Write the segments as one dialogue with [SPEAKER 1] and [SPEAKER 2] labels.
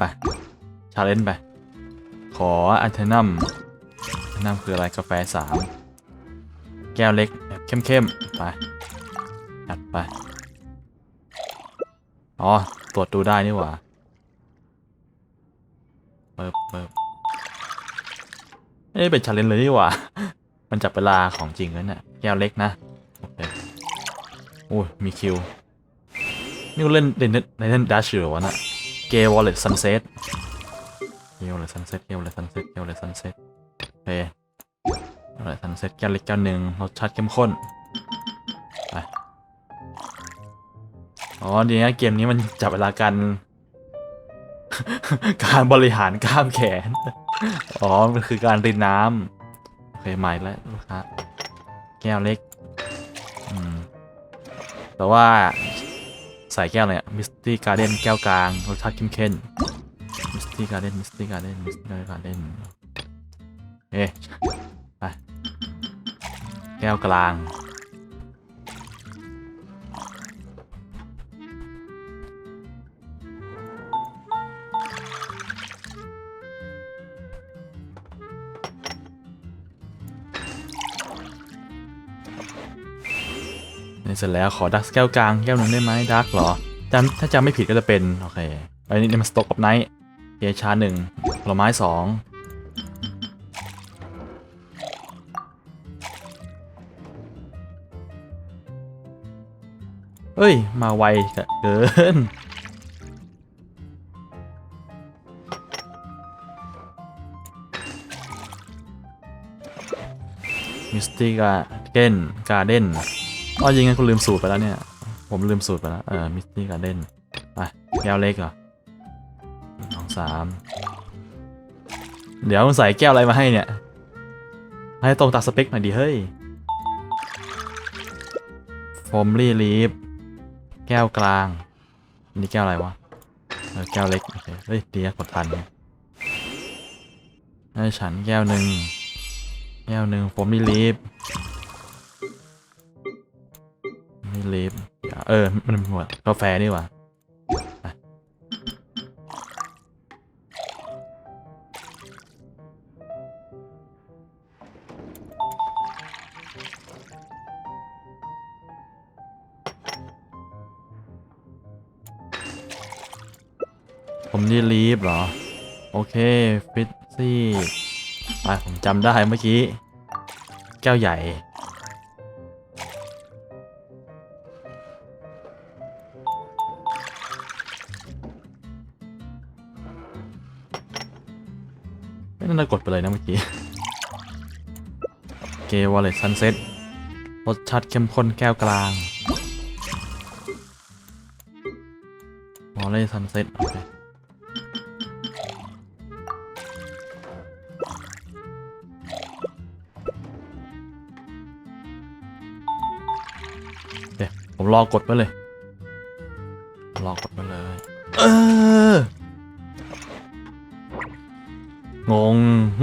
[SPEAKER 1] ไปชาเลนจ์ไป ขออันเทนัมอันเทนัมคืออะไรกาแฟสามแก้วเล็กแบบเข้มๆไปจัดไป อ๋อ ตรวจดูได้นี่หว่าเปิบเปิบเอ้ยเป็นชาเลนจ์เลยนี่หว่า มันจับเวลาของจริงแล้วเนี่ยแก้วเล็กนะโอเคโอ้ยมีคิว นี่กูเล่นเล่นเล่นเล่นดัชอยู่เหรอวะน่ะ เกวอลเลตซันเซ็ตเกวอลเลตซันเซ็ตเกวอลเลตซันเซ็ตเกวอลเลตซันเซ็ตโอเคเกวอลเลตซันเซ็ตแก้วเล็กแก้วหนึ่งรสชาติเข้มข้นไปอ๋อดีนะเกมนี้มันจับเวลาการ การบริหารกล้ามแขน อ๋อ มันคือการรินน้ำโอเคใหม่แล้วลูกค้าแก้วเล็ก อืม แต่ว่า ใส่แก้วเลยอะมิสตี้การ์เด้นแก้วกลางรสชาติเข้มเข้นมิสตี้การ์เด้นมิสตี้การ์เด้นมิสตี้การ์เด้นเอ๊ะไปแก้วกลาง เสร็จแล้วขอดักแก้วกลางแก้วหนึ่งได้ไหมดักเหรอจำถ้าจำไม่ผิดก็จะเป็น โอเคอันนี้มันสต็อกกับไนท์เอชาหนึ่งผลไม้สองเฮ้ย มาไวเกินมิสตี้กาเกนการ์เด้น อ๋อจริงงั้นคุณลืมสูตรไปแล้วเนี่ย ผมลืมสูตรไปแล้ว เออ มิสตี้การเด้นไปแก้วเล็กเหรอสองสาม เดี๋ยวมึงใส่แก้วอะไรมาให้เนี่ย ให้ตรงตามสเปคหน่อยดิเฮ้ยฟอมลี่ลีฟ แก้วกลาง นี่แก้วอะไรวะ เออ แก้วเล็ก โอเค เฮ้ยดีนะกดทันให้ฉันแก้วหนึ่งแก้วหนึ่งผมมีลีฟ มีลีฟเออ มันหมดกาแฟนี่หว่าผมนี่ลีฟเหรอ โอเค ฟิตซี่ไปผมจำได้เมื่อกี้ แก้วใหญ่ ไม่น่ากดไปเลยนะเมื่อกี้เกวอลเลตซันเซ็ตรสชาติเข้มข้นแก้วกลางวอลเลตซันเซ็ตโอเคเดี๋ยวผมรอกดไปเลย รอกดไปเลย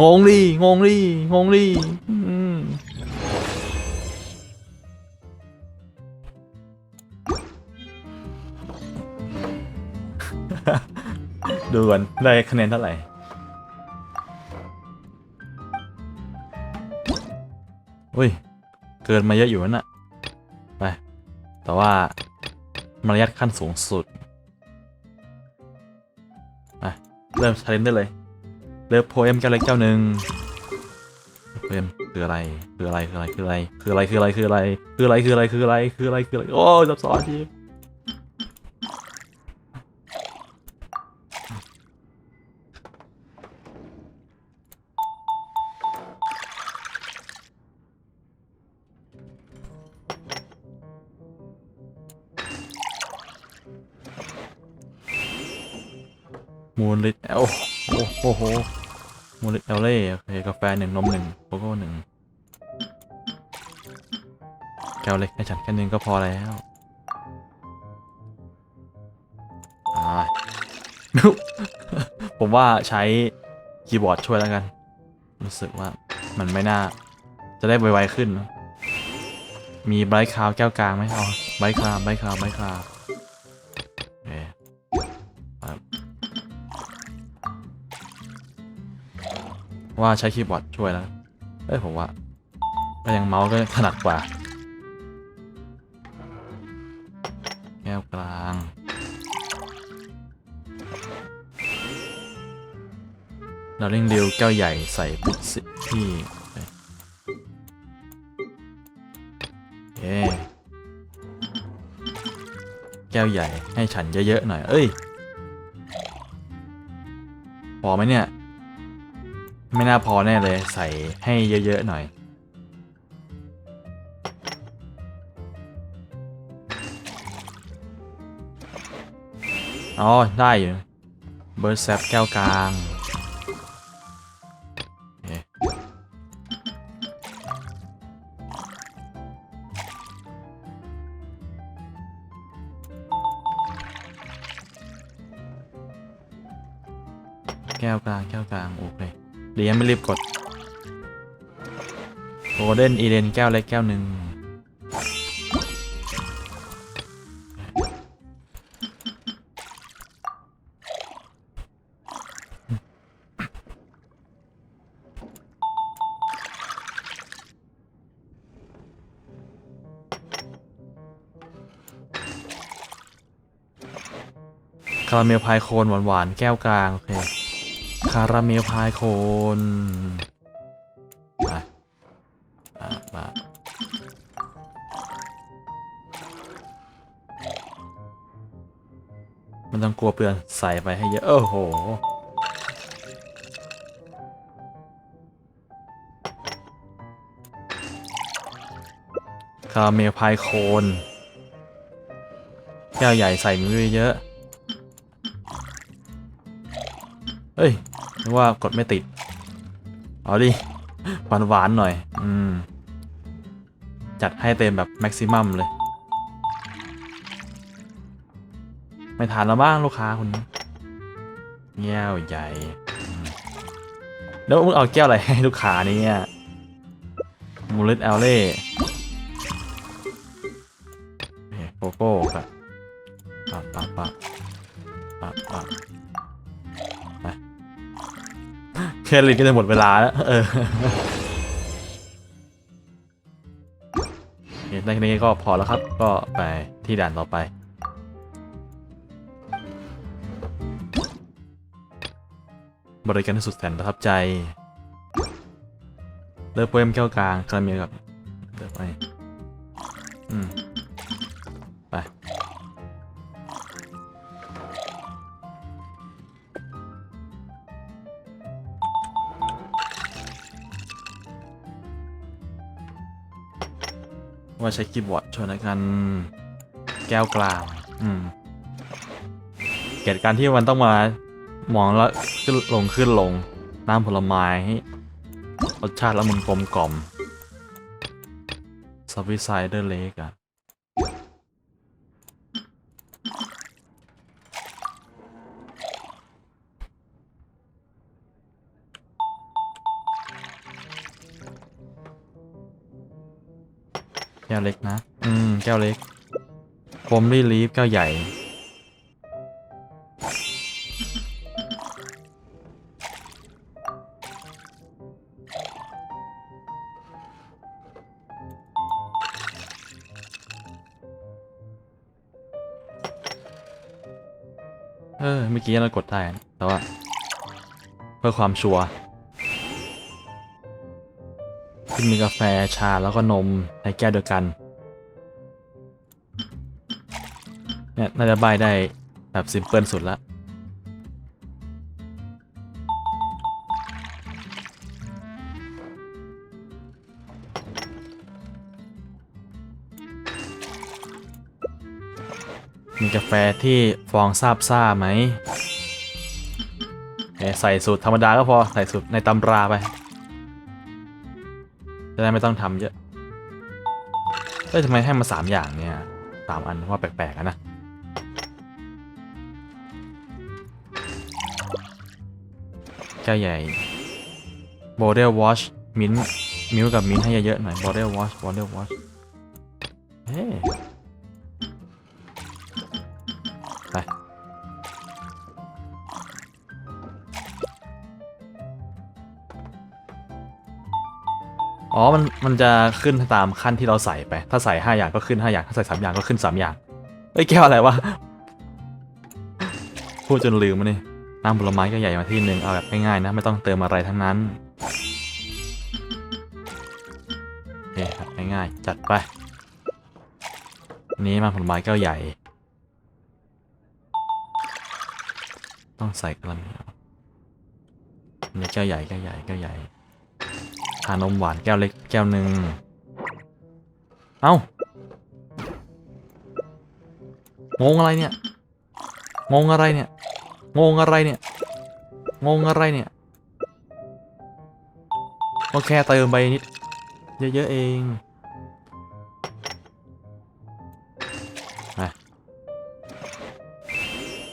[SPEAKER 1] งงดิงงดิงงดิดูก่อนได้คะแนนเท่าไหร่อุ้ย เกินมาเยอะอยู่นั่นน่ะไป แต่ว่ามารยาทขั้นสูงสุดไปเริ่มชาเลนได้เลย เลิฟโพเอมแก้วเล็กแก้วหนึ่งโพเอมคืออะไรคืออะไรคืออะไรคืออะไรคืออะไรคืออะไรคืออะไรคืออะไรคืออะไรคืออะไรคืออะไรคืออะไรโอ้ซับซ้อนที เอลเล่โอเคกาแฟหนึ่งนมหนึ่งโกโก้หนึ่งแก้วเล็กให้ฉันแค่นึงก็พอแล้วอ่าผมว่าใช้คีย์บอร์ดช่วยแล้วกัน รู้สึกว่ามันไม่น่า จะได้ไวๆขึ้น มีไบรท์คาวแก้วกลางไหมเอาไบรท์คาวไบรท์คาวไบรท์คาว ว่าใช้คีย์บอร์ดช่วยแล้ว เอ้ยผมว่าก็ยังเมาส์ก็ถนัดกว่า แก้วกลางเราเร่งเร็วแก้วใหญ่ใส่ปุ๊บสิที่เอ๊แก้วใหญ่ให้ฉันเยอะ ๆ หน่อย เอ้ย พอไหมเนี่ย ไม่น่าพอแน่เลยใส่ให้เยอะ ๆ หน่อย อ๋อ ได้อยู่ เบิร์ดแซปแก้วกลาง บกดโกลเด้นอีเดนแก้วเล็กแก้วหนึ่งคาราเมลพายโคนหวานๆ แก้วกลาง โอเค คาราเมลพายโคนมามามันต้องกลัวเปลือนใส่ไปให้เยอะ โอ้โห คาราเมลพายโคน แก้วใหญ่ใส่มือเยอะ เฮ้ยนึกว่ากดไม่ติด เอาดิหวานหวานๆหน่อย อืม จัดให้เต็มแบบแม็กซิมัมเลย ไม่ทานแล้วบ้างลูกค้าคุณแก้วใหญ่แล้วมึงเอาแก้วอะไรให้ลูกค้าเนี่ยมูลิสแอลเล่โกโก้ครับปับปับปับปับปับ แค่ลินก็จะหมดเวลาแล้ว เออในนี้ก็พอแล้วครับ ก็ไปที่ด่านต่อไปบริการที่สุดแสนประทับใจ เลิฟโปเอมแก้วกลางคาราเมลกับ ว่าใช้คีย์บอร์ดชนกันแก้วกลาง อืม เกิดการที่มันต้องมา มองแล้วขึ้นลงขึ้นลง น้ำผลไม้รสชาติแล้วมันกลมกล่อมซับวิไซเดอร์เลกอะ แก้วเล็กนะ อืม แก้วเล็กโฟมลี่ลีฟแก้วใหญ่ เออ เมื่อกี้เรากดได้ แต่ว่า เพื่อความชัวร์ ที่มีกาแฟชาแล้วก็นมในแก้วเดียวกันเนี่ยน่าจะใบได้แบบซิมเพิลสุดละมีกาแฟที่ฟองซาบซ่าไหม ใส่สูตรธรรมดาก็พอ ใส่สูตรในตำราไป จะได้ไม่ต้องทำเยอะเอ้ยทำไมให้มาสามอย่างเนี่ยสามอันว่าแปลกๆนะแก้วใหญ่โบเดลวอชมิ้นมิ้วกับมิ้นให้เยอะๆหน่อยโบเดลวอชโบเดลวอชเฮ้ อ๋อ มัน มันจะขึ้นตามขั้นที่เราใส่ไป ถ้าใส่ห้าอย่างก็ขึ้นห้าอย่าง ถ้าใส่สามอย่างก็ขึ้นสามอย่าง เอ้ย แก้วอะไรวะ พูดจนลืมมันนี่น้ำผลไม้ก็ใหญ่มาที่หนึ่งเอาแบบง่ายๆนะ ไม่ต้องเติมอะไรทั้งนั้นโอเคครับง่ายๆจัดไป นี้มาผลไม้แก้วใหญ่ ต้องใส่กระมังนนี้แก้วใหญ่แก้วใหญ่แก้วใหญ่ ชานมหวานแก้วเล็กแก้วหนึ่งเอ้างงอะไรเนี่ย งงอะไรเนี่ย งงอะไรเนี่ย งงอะไรเนี่ย ก็แค่เติมไปนิด เยอะๆเองไป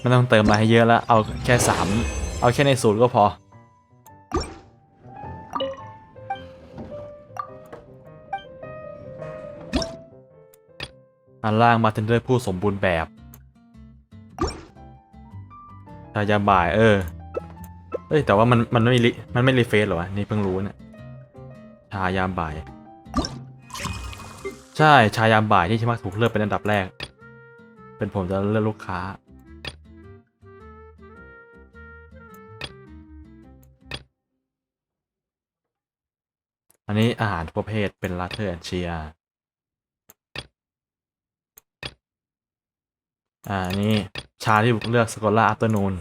[SPEAKER 1] ไม่ต้องเติมอะไรให้เยอะแล้ว เอาแค่สาม เอาแค่ในสูตรก็พอ อันล่างมาเทนเดอร์ผู้สมบูรณ์แบบชายาบ่ายเออ เอ้ยแต่ว่ามันมันไม่รีมันไม่รีเฟซหรอวะนี่เพิ่งรู้เนี่ยชายามบ่าย ใช่ชายามบ่ายที่มักถูกเลือกเป็นอันดับแรก เป็นผมจะเลือกลูกค้า อันนี้อาหารทุกประเภทเป็นลาเทอร์แอนเชีย อ่า นี่ ชาที่ผมเลือกสกอล่าอัปเตอร์นูน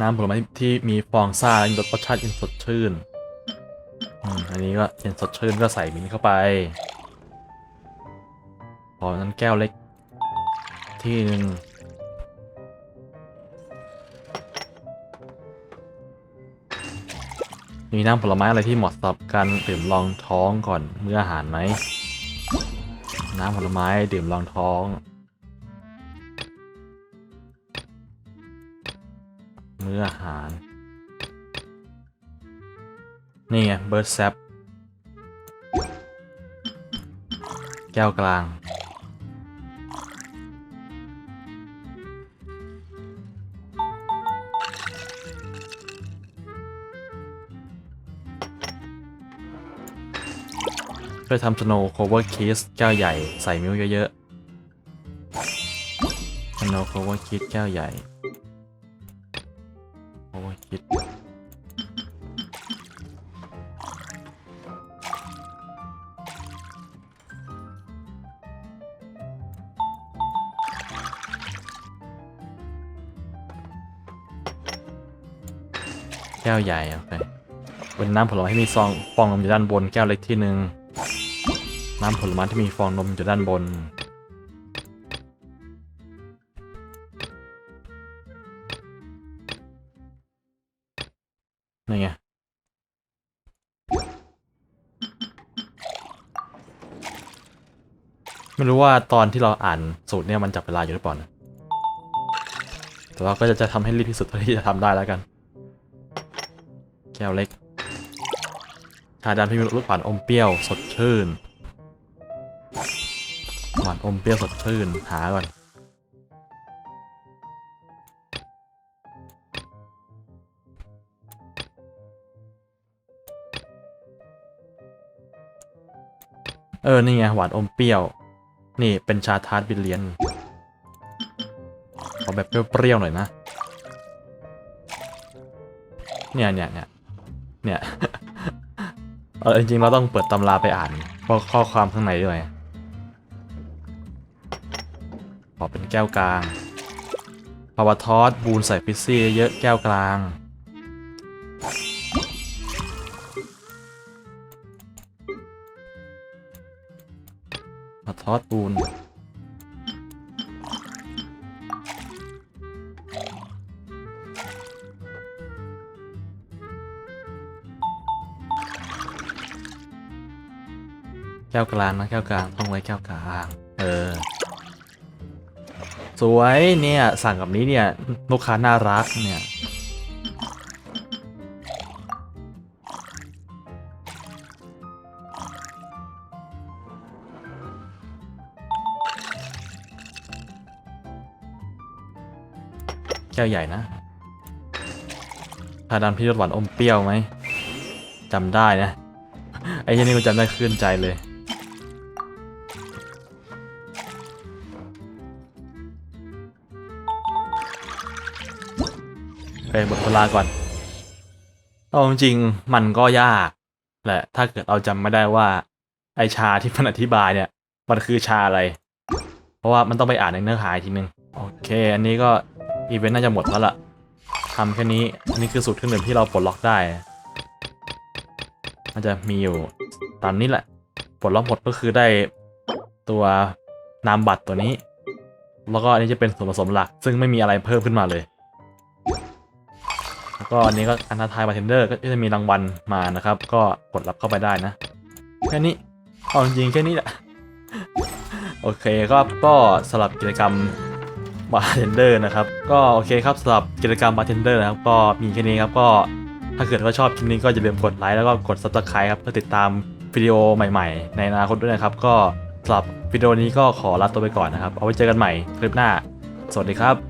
[SPEAKER 1] น้ำผลไม้ที่มีฟองซ่าและรสชาติเย็นสดชื่นอืมอันนี้ก็เย็นสดชื่นก็ใส่มินเข้าไป อนั้นแก้วเล็ก ที่หนึ่งมีน้ำผลไม้อะไรที่เหมาะสำหรับการดื่มรองท้องก่อนเมื้ออาหารไหม น้ำผลไม้ดื่มรองท้อง เมื้ออาหาร นี่ไงเบิร์ดแซปแก้วกลาง เพื่อทำสโนว์โคเวอร์คิสแก้วใหญ่ใส่มิลเยอะๆสโนว์โคเวอร์คิสแก้วใหญ่โคเวอร์คิสแก้วใหญ่โอเคเป็นน้ำผลไม้ที่มีซองฟองนมอยู่ด้านบนแก้วเล็กที่หนึ่ง น้ำผลไม้ที่มีฟองนมอยู่ด้านบน นี่ไง ไม่รู้ว่าตอนที่เราอ่านสูตรเนี่ยมันจับเวลาอยู่หรือเปล่านะแต่ว่าก็จะจะทำให้รีบที่สุดเท่าที่จะทำได้แล้วกัน แก้วเล็กชาดำที่มีรสหวานอมเปรี้ยวสดชื่น หวานอมเปรี้ยวสดชื่นหาก่อนเออ นี่ไง หวานอมเปรี้ยว นี่เป็นชาทาร์ตบิลเลียนขอแบบเปรี้ยวๆหน่อยนะ เนี่ยเนี่ยเนี่ยเนี่ยเออจริงๆ เราต้องเปิดตำราไปอ่านข้อความข้างในด้วย ขอเป็นแก้วกลางภาวะทอสบูนใส่พิซซี่เยอะแก้วกลาง มาทอดบูนแก้วกลางนะแก้วกลางต้องไว้แก้วกลาง เออ สวยเนี่ยสั่งกับนี้เนี่ยลูกค้าน่ารักเนี่ยแก้วใหญ่นะทาดานพิรุศหวานอมเปรี้ยวไหมจำได้นะ ไอ้เจนี่กูจำได้เคลื่อนใจเลย ไปบทโบราก่อนเอาจริงมันก็ยากแหละ ถ้าเกิดเราจำไม่ได้ว่า ไอชาที่มันอธิบายเนี่ย มันคือชาอะไร เพราะว่ามันต้องไปอ่านในเนื้อหาอีกทีนึง โอเค อันนี้ก็อีเวนต์น่าจะหมดแล้วล่ะทำแค่นี้อันนี้คือสูตรเครื่องดื่มที่เราปลดล็อกได้มันจะมีอยู่ตามนี้แหละ ปลดล็อกหมดก็คือได้ตัวนามบัตรตัวนี้ แล้วก็อันนี้จะเป็นส่วนผสมหลัก ซึ่งไม่มีอะไรเพิ่มขึ้นมาเลย ก็อันนี้ก็อันทายบาร์เทนเดอร์ก็จะมีรางวัลมานะครับ ก็กดรับเข้าไปได้นะ แค่นี้เอาจริงแค่นี้แหละโอเคก็ก็สำหรับกิจกรรมบาร์เทนเดอร์นะครับก็โอเคครับสำหรับกิจกรรมบาร์เทนเดอร์นะครับก็มีแค่นี้ครับก็ถ้าเกิดว่าชอบคลิปนี้ก็อย่าลืมกดไลค์แล้วก็กด subscribe ครับเพื่อติดตามวิดีโอใหม่ๆ ในอนาคตด้วยนะครับ ก็สำหรับวิดีโอนี้ก็ขอลาตัวไปก่อนนะครับ เอาไว้เจอกันใหม่คลิปหน้า สวัสดีครับ